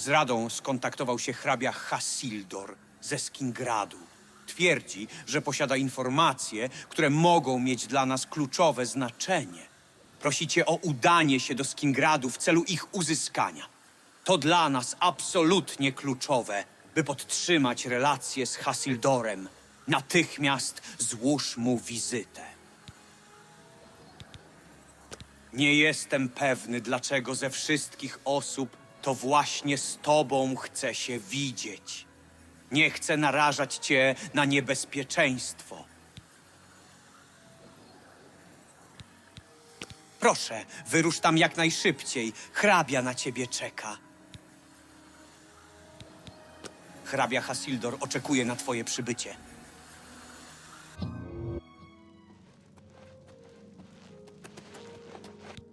Z radą skontaktował się hrabia Hasildor ze Skingradu. Twierdzi, że posiada informacje, które mogą mieć dla nas kluczowe znaczenie. Prosicie o udanie się do Skingradu w celu ich uzyskania. To dla nas absolutnie kluczowe, by podtrzymać relacje z Hasildorem. Natychmiast złóż mu wizytę. Nie jestem pewny, dlaczego ze wszystkich osób to właśnie z tobą chcę się widzieć. Nie chcę narażać cię na niebezpieczeństwo. Proszę, wyrusz tam jak najszybciej. Hrabia na ciebie czeka. Hrabia Hasildor oczekuje na twoje przybycie.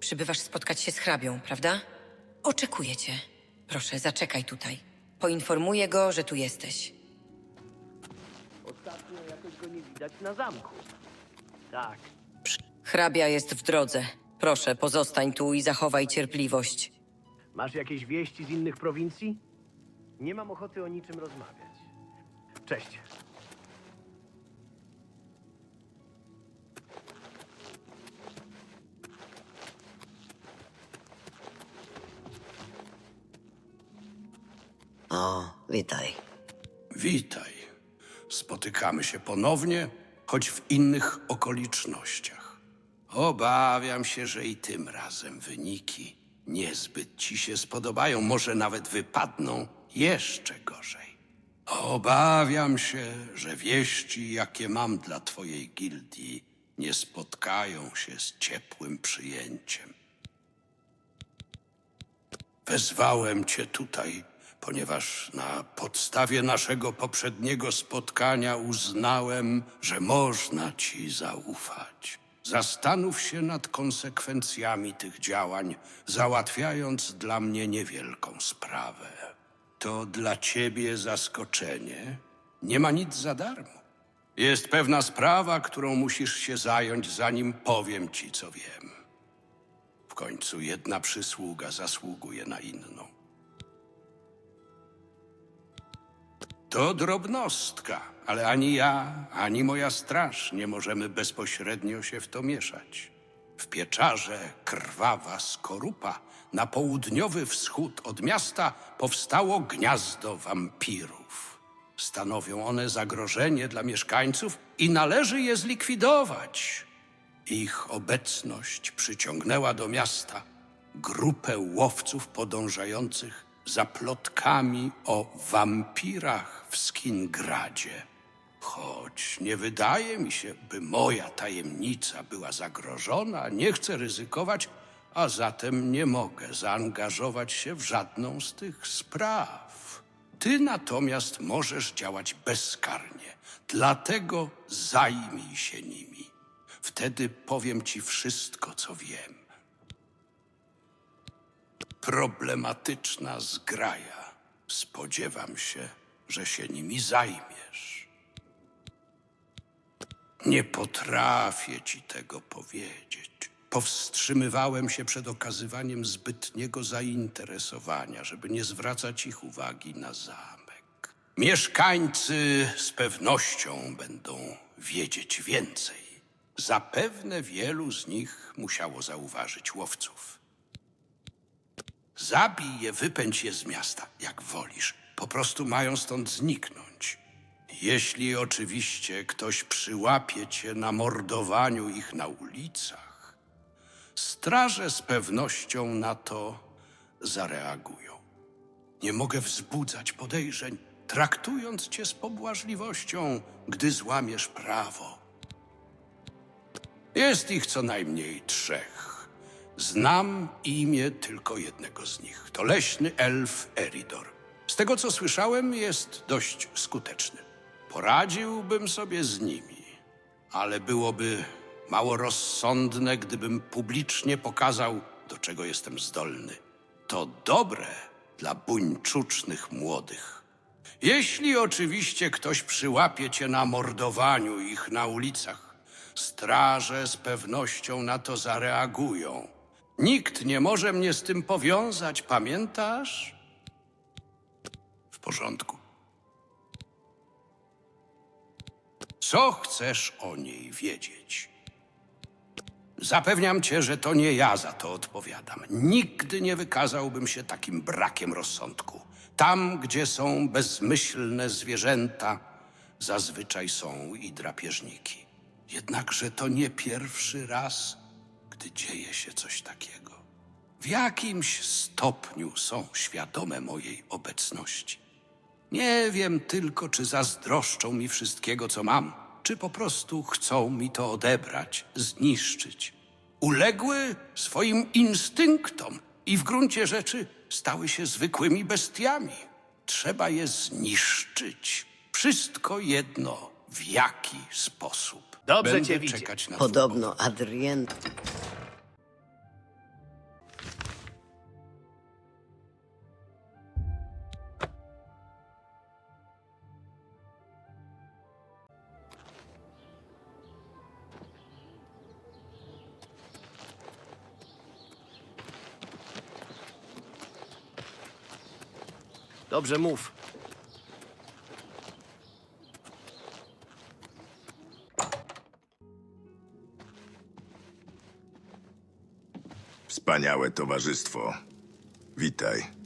Przybywasz spotkać się z hrabią, prawda? Oczekuję cię. Proszę, zaczekaj tutaj. Poinformuję go, że tu jesteś. Ostatnio jakoś go nie widać na zamku. Tak. Hrabia jest w drodze. Proszę, pozostań tu i zachowaj cierpliwość. Masz jakieś wieści z innych prowincji? Nie mam ochoty o niczym rozmawiać. Cześć. O, witaj. Witaj. Spotykamy się ponownie, choć w innych okolicznościach. Obawiam się, że i tym razem wyniki niezbyt ci się spodobają, może nawet wypadną jeszcze gorzej. Obawiam się, że wieści, jakie mam dla twojej gildii, nie spotkają się z ciepłym przyjęciem. Wezwałem cię tutaj, ponieważ na podstawie naszego poprzedniego spotkania uznałem, że można ci zaufać. Zastanów się nad konsekwencjami tych działań, załatwiając dla mnie niewielką sprawę. To dla ciebie zaskoczenie. Nie ma nic za darmo. Jest pewna sprawa, którą musisz się zająć, zanim powiem ci, co wiem. W końcu jedna przysługa zasługuje na inną. To drobnostka, ale ani ja, ani moja straż nie możemy bezpośrednio się w to mieszać. W pieczarze krwawa skorupa na południowy wschód od miasta powstało gniazdo wampirów. Stanowią one zagrożenie dla mieszkańców i należy je zlikwidować. Ich obecność przyciągnęła do miasta grupę łowców podążających za plotkami o wampirach w Skingradzie. Choć nie wydaje mi się, by moja tajemnica była zagrożona, nie chcę ryzykować, a zatem nie mogę zaangażować się w żadną z tych spraw. Ty natomiast możesz działać bezkarnie, dlatego zajmij się nimi. Wtedy powiem ci wszystko, co wiem. Problematyczna zgraja. Spodziewam się, że się nimi zajmiesz. Nie potrafię ci tego powiedzieć. Powstrzymywałem się przed okazywaniem zbytniego zainteresowania, żeby nie zwracać ich uwagi na zamek. Mieszkańcy z pewnością będą wiedzieć więcej. Zapewne wielu z nich musiało zauważyć łowców. Zabij je, wypędź je z miasta, jak wolisz. Po prostu mają stąd zniknąć. Jeśli oczywiście ktoś przyłapie cię na mordowaniu ich na ulicach, straże z pewnością na to zareagują. Nie mogę wzbudzać podejrzeń, traktując cię z pobłażliwością, gdy złamiesz prawo. Jest ich co najmniej trzech. Znam imię tylko jednego z nich. To leśny elf Eridor. Z tego co słyszałem, jest dość skuteczny. Poradziłbym sobie z nimi, ale byłoby mało rozsądne, gdybym publicznie pokazał, do czego jestem zdolny. To dobre dla buńczucznych młodych. Jeśli oczywiście ktoś przyłapie cię na mordowaniu ich na ulicach, straże z pewnością na to zareagują. Nikt nie może mnie z tym powiązać, pamiętasz? porządku. Co chcesz o niej wiedzieć? Zapewniam cię, że to nie ja za to odpowiadam. Nigdy nie wykazałbym się takim brakiem rozsądku. Tam, gdzie są bezmyślne zwierzęta, zazwyczaj są i drapieżniki. Jednakże to nie pierwszy raz, gdy dzieje się coś takiego. W jakimś stopniu są świadome mojej obecności. Nie wiem tylko, czy zazdroszczą mi wszystkiego, co mam, czy po prostu chcą mi to odebrać, zniszczyć. Uległy swoim instynktom i w gruncie rzeczy stały się zwykłymi bestiami. Trzeba je zniszczyć. Wszystko jedno, w jaki sposób. Dobrze Będę cię widzieć. czekać na Podobno Adrien Dobrze, mów. Wspaniałe towarzystwo. Witaj.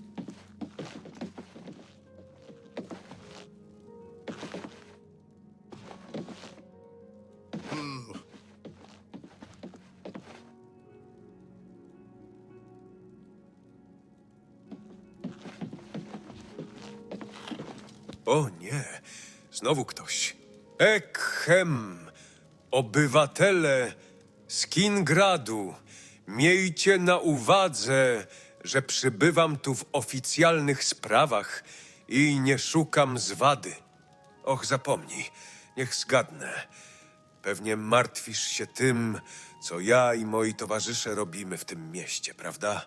Znowu ktoś. Ekhem, obywatele Skingradu, miejcie na uwadze, że przybywam tu w oficjalnych sprawach i nie szukam zwady. Och, zapomnij, niech zgadnę. Pewnie martwisz się tym, co ja i moi towarzysze robimy w tym mieście, prawda?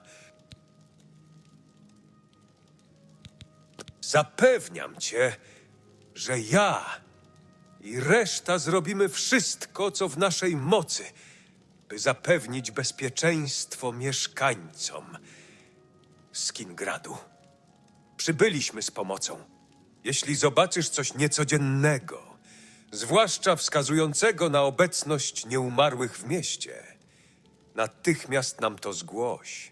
Zapewniam cię, że ja i reszta zrobimy wszystko, co w naszej mocy, by zapewnić bezpieczeństwo mieszkańcom Skingradu. Przybyliśmy z pomocą. Jeśli zobaczysz coś niecodziennego, zwłaszcza wskazującego na obecność nieumarłych w mieście, natychmiast nam to zgłoś.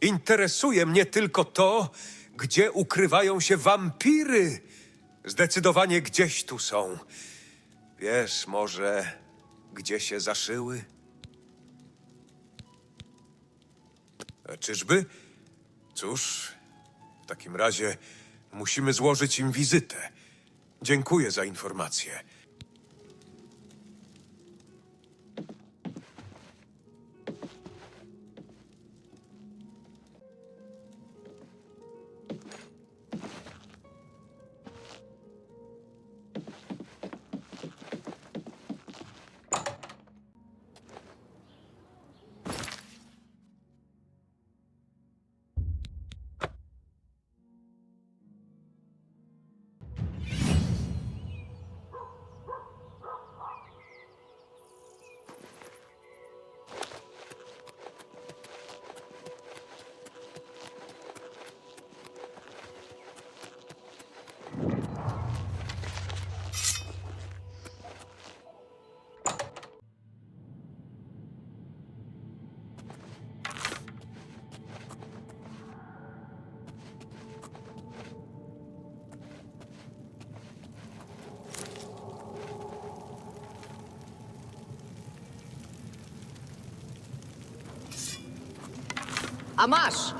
Interesuje mnie tylko to, gdzie ukrywają się wampiry. Zdecydowanie gdzieś tu są. Wiesz, może gdzie się zaszyły? A czyżby? Cóż, w takim razie musimy złożyć im wizytę. Dziękuję za informację. A masz!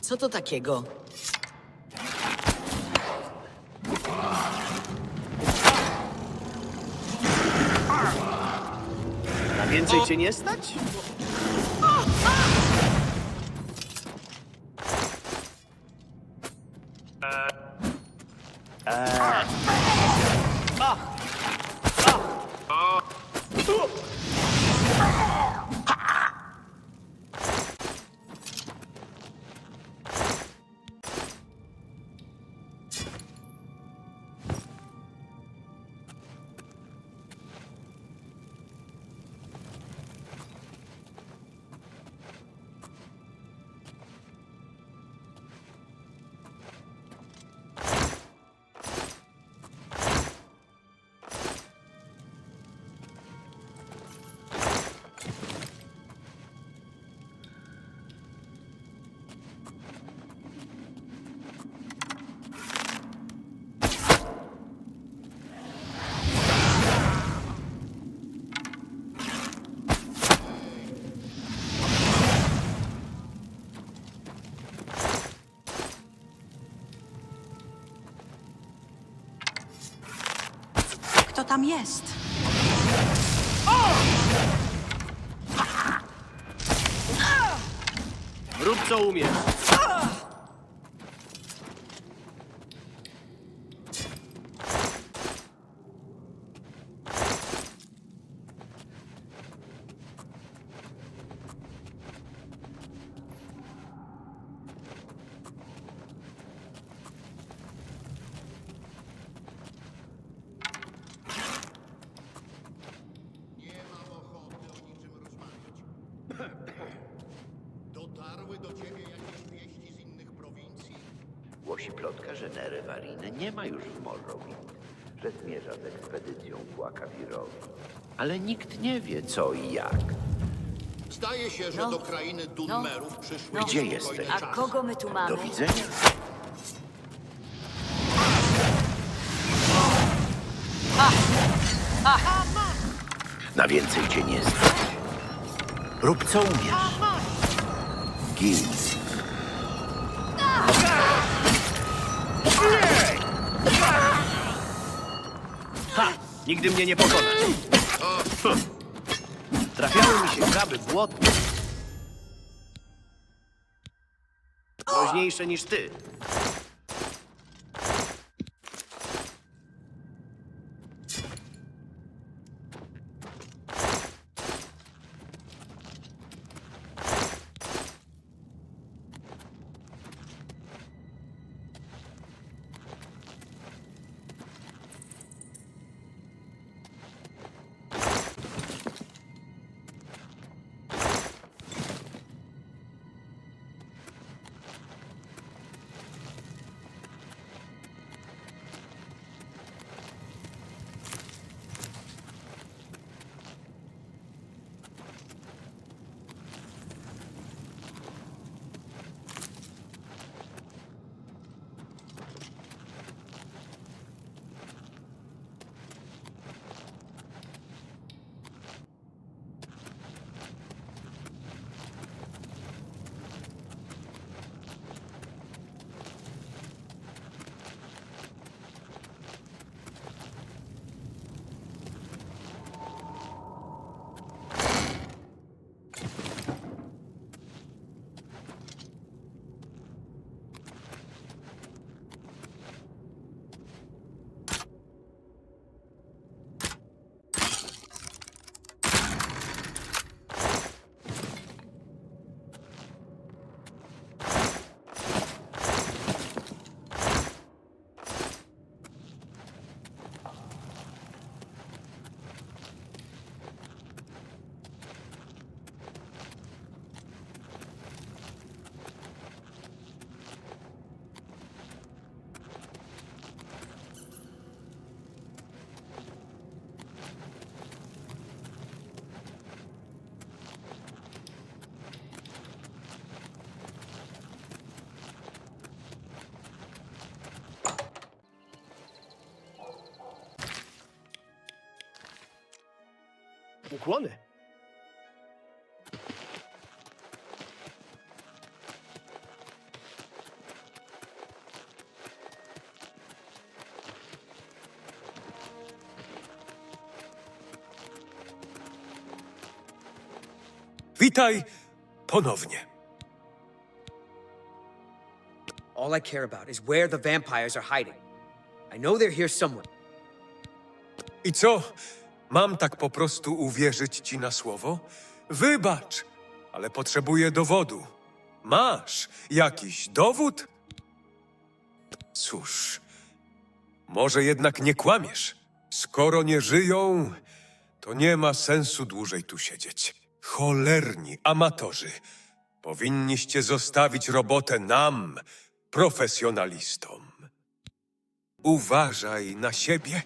Co to takiego? Więcej cię nie stać? Tam jest? Rób co umiesz. Dotarły do ciebie jakieś wieści z innych prowincji? Że Nerewariny nie ma już w Morrowind, że zmierza z ekspedycją ku Akawirowi. Ale nikt nie wie co i jak. Zdaje się, że do krainy Dunmerów przyszły Gdzie niespokojne jesteś? czasy. Kogo my tu mamy? Do widzenia. Na więcej cię nie stać. Rób co umiesz. Gin. Nigdy mnie nie pokonasz. Trafiały mi się kraby błotne. Groźniejsze niż ty. Ukłony. Witaj ponownie. All I care about is where the vampires are hiding. I know they're here somewhere. I co? Mam tak po prostu uwierzyć ci na słowo? Wybacz, ale potrzebuję dowodu. Masz jakiś dowód? Cóż, może jednak nie kłamiesz. Skoro nie żyją, to nie ma sensu dłużej tu siedzieć. Cholerni amatorzy. Powinniście zostawić robotę nam, profesjonalistom. Uważaj na siebie.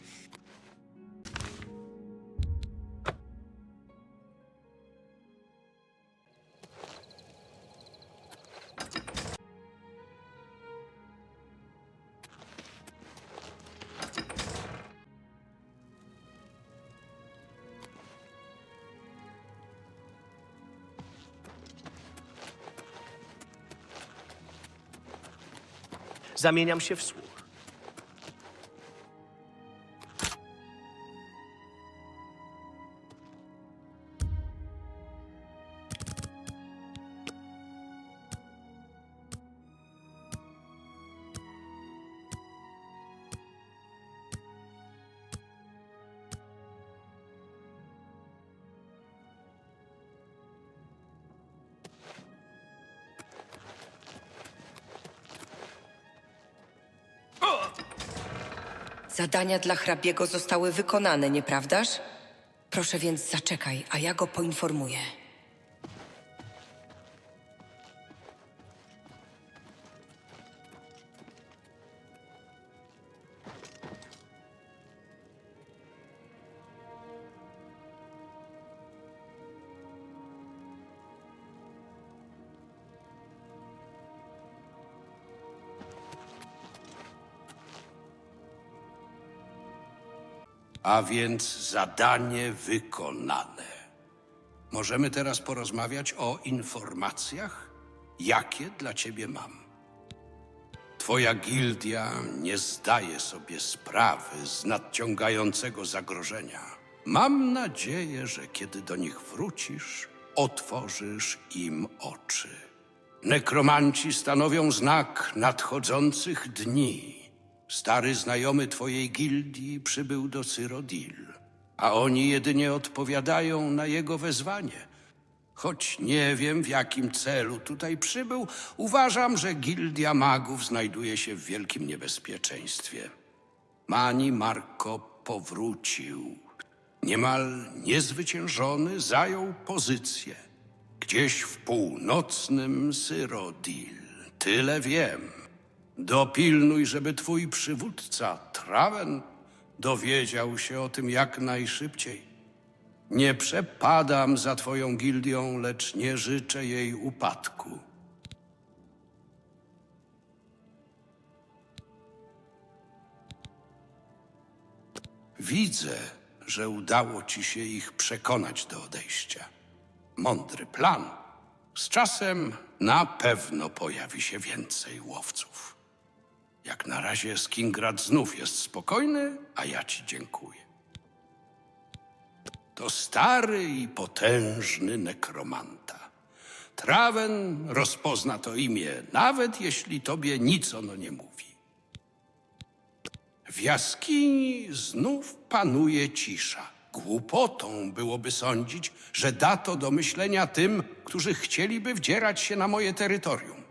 Zamieniam się w słuch. Zadania dla hrabiego zostały wykonane, nieprawdaż? Proszę więc zaczekaj, a ja go poinformuję. A więc zadanie wykonane. Możemy teraz porozmawiać o informacjach, jakie dla ciebie mam. Twoja gildia nie zdaje sobie sprawy z nadciągającego zagrożenia. Mam nadzieję, że kiedy do nich wrócisz, otworzysz im oczy. Nekromanci stanowią znak nadchodzących dni. Stary znajomy twojej gildii przybył do Cyrodiil, a oni jedynie odpowiadają na jego wezwanie. Choć nie wiem, w jakim celu tutaj przybył, uważam, że gildia magów znajduje się w wielkim niebezpieczeństwie. Mani Marko powrócił. Niemal niezwyciężony zajął pozycję. Gdzieś w północnym Syrodil. Tyle wiem. Dopilnuj, żeby twój przywódca, Traven, dowiedział się o tym jak najszybciej. Nie przepadam za twoją gildią, lecz nie życzę jej upadku. Widzę, że udało ci się ich przekonać do odejścia. Mądry plan. Z czasem na pewno pojawi się więcej łowców. Jak na razie Skingrad znów jest spokojny, a ja ci dziękuję. To stary i potężny nekromanta. Traven rozpozna to imię, nawet jeśli tobie nic ono nie mówi. W jaskini znów panuje cisza. Głupotą byłoby sądzić, że da to do myślenia tym, którzy chcieliby wdzierać się na moje terytorium.